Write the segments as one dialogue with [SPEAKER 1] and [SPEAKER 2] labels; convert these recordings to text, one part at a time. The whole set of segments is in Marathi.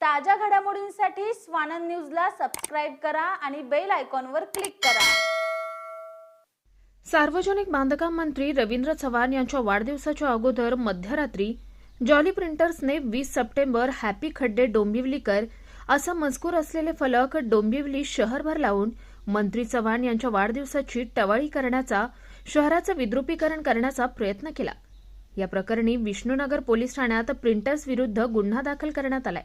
[SPEAKER 1] ताज्या घडामोडींसाठी स्वानंद न्यूजला सबस्क्राईब करा आणि बेल आयकॉनवर क्लिक करा.
[SPEAKER 2] सार्वजनिक बांधकाम मंत्री रवींद्र चव्हाण यांच्या वाढदिवसाच्या अगोदर मध्यरात्री जॉली प्रिंटर्सने वीस सप्टेंबर हॅपी खड्डे डोंबिवलीकर असा मजकूर असलेले फलक डोंबिवली शहरभर लावून मंत्री चव्हाण यांच्या वाढदिवसाची टवाळी करण्याचा शहराचं विद्रुपीकरण करण्याचा प्रयत्न केला. या प्रकरणी विष्णुनगर पोलीस ठाण्यात प्रिंटर्स विरुद्ध गुन्हा दाखल करण्यात आलाय.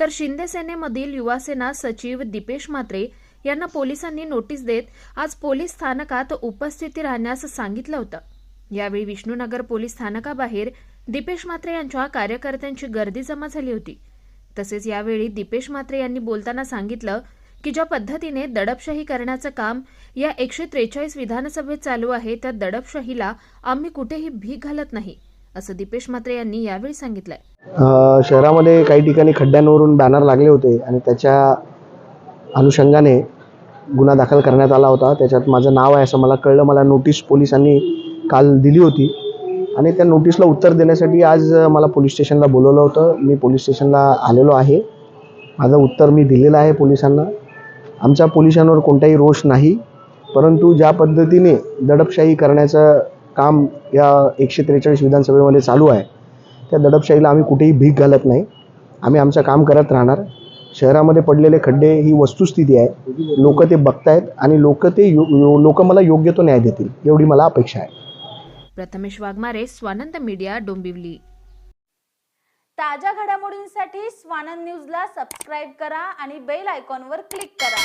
[SPEAKER 2] तर शिंदे सेनेमधील युवासेना सचिव दिपेश म्हात्रे यांना पोलिसांनी नोटीस देत आज पोलीस स्थानकात उपस्थिती राहण्यास सांगितलं होतं. यावेळी विष्णूनगर पोलीस स्थानकाबाहेर दिपेश म्हात्रे यांच्या कार्यकर्त्यांची गर्दी जमा झाली होती. तसेच यावेळी दिपेश म्हात्रे यांनी बोलताना सांगितलं की ज्या पद्धतीने दडपशाही करण्याचं काम या एकशे त्रेचाळीस विधानसभेत चालू आहे त्या दडपशाहीला आम्ही कुठेही भीक घालत नाही. असं दीपेश म्हात्रे यांनी यावेळी सांगितलंय.
[SPEAKER 3] शहरामध्ये काही ठिकाणी खड्ड्यांवरून बॅनर लागले होते आणि त्याच्या अनुषंगाने गुन्हा दाखल करण्यात आला होता. त्याच्यात माझं नाव आहे असं मला कळलं. मला नोटीस पोलिसांनी काल दिली होती. आणि त्या नोटीसला उत्तर देण्यासाठी आज मला पोलीस स्टेशनला बोलवलं होतं. मी पोलीस स्टेशनला आलेलो आहे. माझं उत्तर मी दिलेलं आहे पोलिसांना. आमच्या पोलिसांवर कोणताही रोष नाही. परंतु ज्या पद्धतीने दडपशाही करण्याचं काम या एकशे त्रेचाळीस विधानसभेमध्ये चालू आहे. त्या दडपशाहीला आम्ही कुठेही भीक घालत नाही. आम्ही आमचं काम करत राहणार. शहरामध्ये पडलेले खड्डे ही वस्तुस्थिती आहे. लोक ते बघतायत आणि लोक ते लोक मला योग्य तो न्याय देतील एवढी मला अपेक्षा आहे.
[SPEAKER 2] प्रथमेश वाघमारे स्वानंद मीडिया डोंबिवली.
[SPEAKER 1] ताज्या घडामोडींसाठी स्वानंद न्यूजला सबस्क्राईब करा आणि बेल आयकॉनवर क्लिक करा.